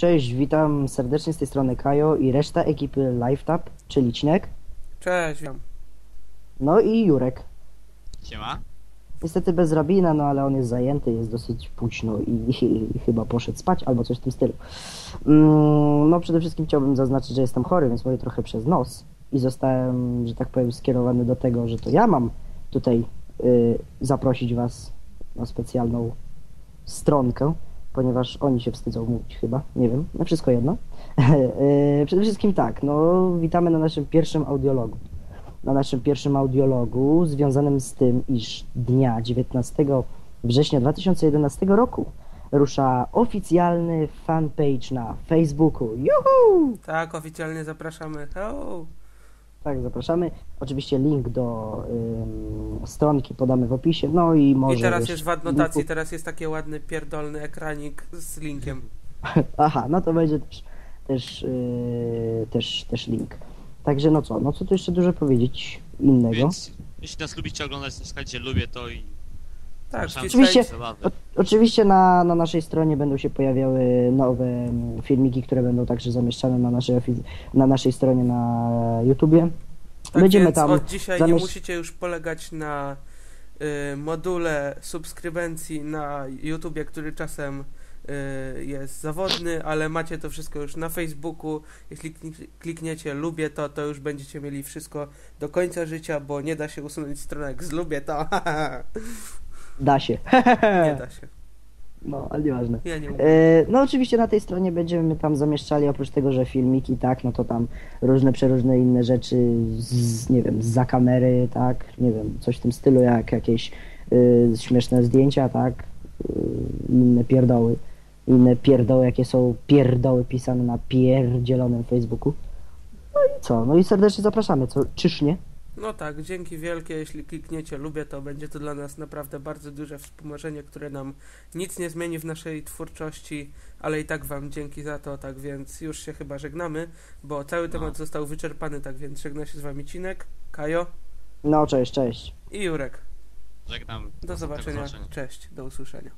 Cześć, witam serdecznie z tej strony Kajo i reszta ekipy LiveTap, czyli Cinek, Cześć, witam. no i Jurek. Siema. Niestety bez Rabina, no ale on jest zajęty, jest dosyć późno i, i, chyba poszedł spać albo coś w tym stylu. Mm, no przede wszystkim chciałbym zaznaczyć, że jestem chory, więc mówię trochę przez nos i zostałem, że tak powiem, skierowany do tego, że to ja mam tutaj y, zaprosić was na specjalną stronkę, ponieważ oni się wstydzą mówić chyba, nie wiem, no wszystko jedno. Y, Przede wszystkim tak, no witamy na naszym pierwszym audiologu. Na naszym pierwszym audiologu związanym z tym, iż dnia 19 września 2011 roku rusza oficjalny fanpage na Facebooku. Juhu! Tak, oficjalnie zapraszamy. Hello. Tak, zapraszamy. Oczywiście link do ym, stronki podamy w opisie. No i może. I teraz jest w adnotacji, linku- teraz jest taki ładny, pierdolny ekranik z linkiem. Aha, no to będzie też, też, yy, też, też link. Także no co, no co tu jeszcze dużo powiedzieć innego. Więc jeśli nas lubicie oglądać na składzie, lubię to i Tak, Oczywiście-. O, oczywiście na, na naszej stronie będą się pojawiały nowe mm, filmiki, które będą także zamieszczane na naszej, na naszej stronie na YouTubie. tak Będziemy więc tam od dzisiaj nie zamiesz- musicie już polegać na y, module subskrybencji na YouTubie, który czasem y, jest zawodny, ale macie to wszystko już na Facebooku. Jeśli klik- klikniecie lubię to, to już będziecie mieli wszystko do końca życia, bo nie da się usunąć stronek z lubię to. Da się. nie da się. No, ale nieważne. Ja nie mówię. E, No oczywiście na tej stronie będziemy tam zamieszczali oprócz tego, że filmiki, tak, no to tam różne przeróżne inne rzeczy z, nie wiem, za kamery, tak, nie wiem, coś w tym stylu, jak jakieś y, śmieszne zdjęcia, tak, y, inne pierdoły, inne pierdoły, jakie są pierdoły pisane na pierdzielonym Facebooku. No i co, no i serdecznie zapraszamy, co, czyż nie? No tak, dzięki wielkie, jeśli klikniecie lubię, to będzie to dla nas naprawdę bardzo duże wspomożenie, które nam nic nie zmieni w naszej twórczości, ale i tak wam dzięki za to, tak więc już się chyba żegnamy, bo cały No. temat został wyczerpany, tak więc żegna się z wami Cinek, Kajo No cześć, cześć. i Jurek. Żegnam. Do zobaczenia, cześć, do usłyszenia.